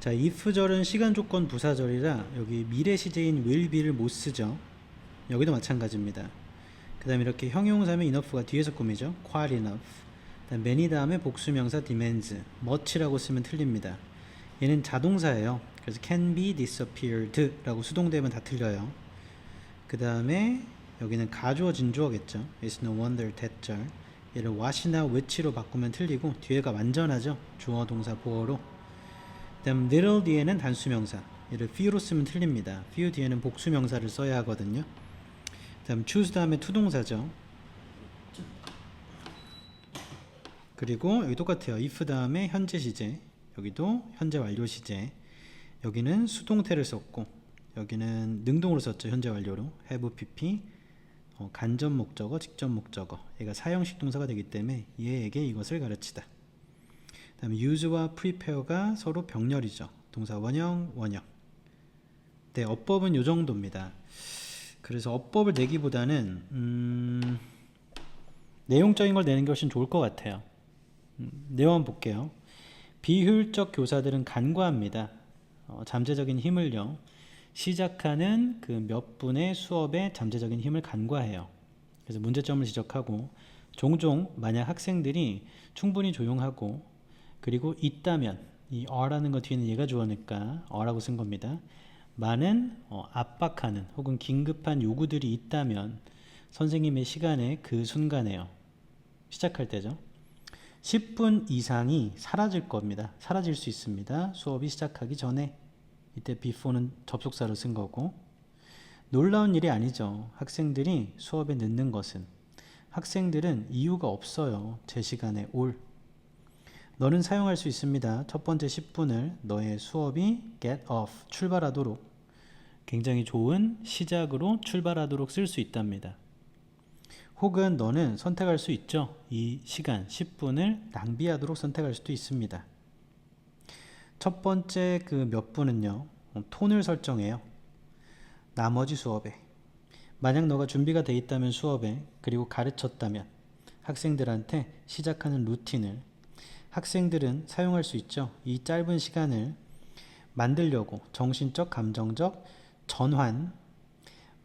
자, if절은 시간 조건 부사절이라 여기 미래 시제인 will be를 못 쓰죠. 여기도 마찬가지입니다. 그 다음에 이렇게 형용사면 enough가 뒤에서 꾸미죠. quite enough. 그다음 many 다음에 복수명사 demands, much라고 쓰면 틀립니다. 얘는 자동사예요. 그래서 can be disappeared라고 수동되면 다 틀려요. 그 다음에 여기는 가주어 진주어겠죠. It's no wonder that 절. 얘를 what이나 which로 바꾸면 틀리고 뒤에가 완전하죠. 주어 동사 보어로. 그다음 little 뒤에는 단수명사. 얘를 few로 쓰면 틀립니다. few 뒤에는 복수명사를 써야 하거든요. 그다음 choose 다음에 투동사죠. 그리고 여기 똑같아요. if 다음에 현재 시제. 여기도 현재 완료 시제. 여기는 수동태를 썼고 여기는 능동으로 썼죠. 현재 완료로. have pp 어, 간접 목적어, 직접 목적어. 얘가 사형식 동사가 되기 때문에 얘에게 이것을 가르치다. 그다음에 use와 prepare가 서로 병렬이죠. 동사 원형, 원형. 네, 어법은 요 정도입니다. 그래서 어법을 내기보다는 음, 내용적인 걸 내는 게 훨씬 좋을 것 같아요. 음, 내용 볼게요. 비효율적 교사들은 간과합니다. 어, 잠재적인 힘을요. 시작하는 그 몇 분의 수업에 잠재적인 힘을 간과해요. 그래서 문제점을 지적하고 종종 만약 학생들이 충분히 조용하고 그리고 있다면 이 어라는 거 뒤에는 얘가 주어니까 어라고 쓴 겁니다. 많은 어, 압박하는 혹은 긴급한 요구들이 있다면 선생님의 시간에 그 순간에요. 시작할 때죠. 10분 이상이 사라질 겁니다. 사라질 수 있습니다. 수업이 시작하기 전에 이때 before는 접속사로 쓴 거고 놀라운 일이 아니죠. 학생들이 수업에 늦는 것은 학생들은 이유가 없어요. 제 시간에 올. 너는 사용할 수 있습니다. 첫 번째 10분을 너의 수업이 get off 출발하도록 굉장히 좋은 시작으로 출발하도록 쓸 수 있답니다. 혹은 너는 선택할 수 있죠. 이 시간 10분을 낭비하도록 선택할 수도 있습니다. 첫 번째 그 몇 분은요. 톤을 설정해요. 나머지 수업에 만약 너가 준비가 돼 있다면 수업에 그리고 가르쳤다면 학생들한테 시작하는 루틴을 학생들은 사용할 수 있죠. 이 짧은 시간을 만들려고 정신적, 감정적 전환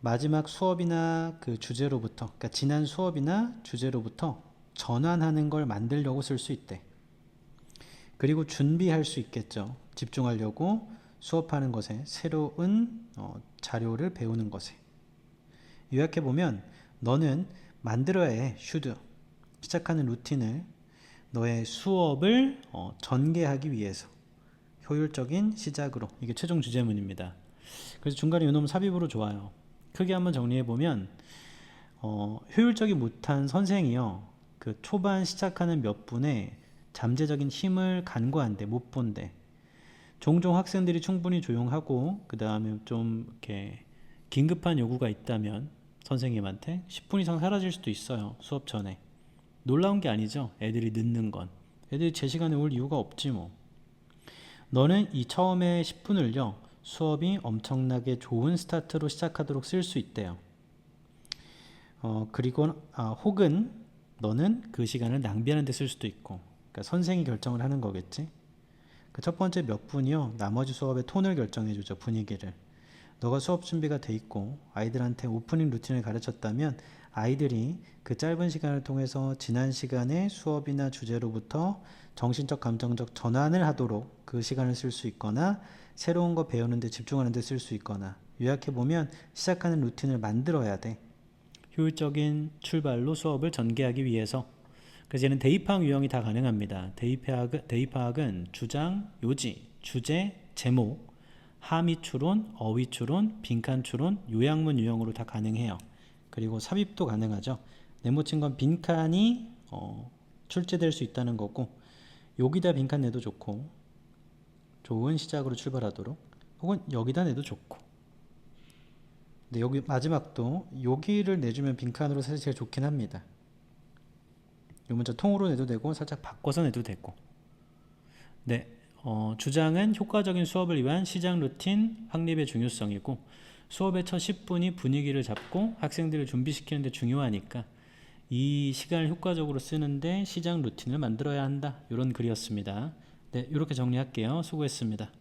마지막 수업이나 그 주제로부터 그러니까 지난 수업이나 주제로부터 전환하는 걸 만들려고 쓸 수 있대. 그리고 준비할 수 있겠죠. 집중하려고 수업하는 것에 새로운 어, 자료를 배우는 것에 요약해 보면 너는 만들어야 해. should 시작하는 루틴을 너의 수업을 어, 전개하기 위해서 효율적인 시작으로 이게 최종 주제문입니다. 그래서 중간에 요놈 삽입으로 좋아요. 크게 한번 정리해 보면 어, 효율적이 못한 선생이요. 그 초반 시작하는 몇 분에 잠재적인 힘을 간과한대 못 본대. 종종 학생들이 충분히 조용하고 그 다음에 좀 이렇게 긴급한 요구가 있다면 선생님한테 10분 이상 사라질 수도 있어요 수업 전에 놀라운 게 아니죠? 애들이 늦는 건. 애들이 제 시간에 올 이유가 없지 뭐. 너는 이 처음에 10분을요 수업이 엄청나게 좋은 스타트로 시작하도록 쓸 수 있대요. 어 그리고 아, 혹은 너는 그 시간을 낭비하는 데 쓸 수도 있고 그러니까 선생이 결정을 하는 거겠지? 그 첫 번째 몇 분이요? 나머지 수업의 톤을 결정해 주죠 분위기를 너가 수업 준비가 돼 있고 아이들한테 오프닝 루틴을 가르쳤다면 아이들이 그 짧은 시간을 통해서 지난 시간의 수업이나 주제로부터 정신적 감정적 전환을 하도록 그 시간을 쓸 수 있거나 새로운 거 배우는 데 집중하는 데 쓸 수 있거나 요약해 보면 시작하는 루틴을 만들어야 돼 효율적인 출발로 수업을 전개하기 위해서 그래서 얘는 대입학 유형이 다 가능합니다. 대입학, 대입학은 주장, 요지, 주제, 제목, 하미 추론, 어휘 추론, 빈칸 추론, 요약문 유형으로 다 가능해요. 그리고 삽입도 가능하죠. 네모친 건 빈칸이 어, 출제될 수 있다는 거고 여기다 빈칸 내도 좋고 좋은 시작으로 출발하도록 혹은 여기다 내도 좋고 근데 여기 마지막도 여기를 내주면 빈칸으로 사실 제일 좋긴 합니다. 이 문자 통으로 내도 되고 살짝 바꿔서 내도 되고 네 어, 주장은 효과적인 수업을 위한 시작 루틴 확립의 중요성이고 수업의 첫 10분이 분위기를 잡고 학생들을 준비시키는 데 중요하니까 이 시간을 효과적으로 쓰는데 시작 루틴을 만들어야 한다. 이런 글이었습니다. 네 이렇게 정리할게요. 수고했습니다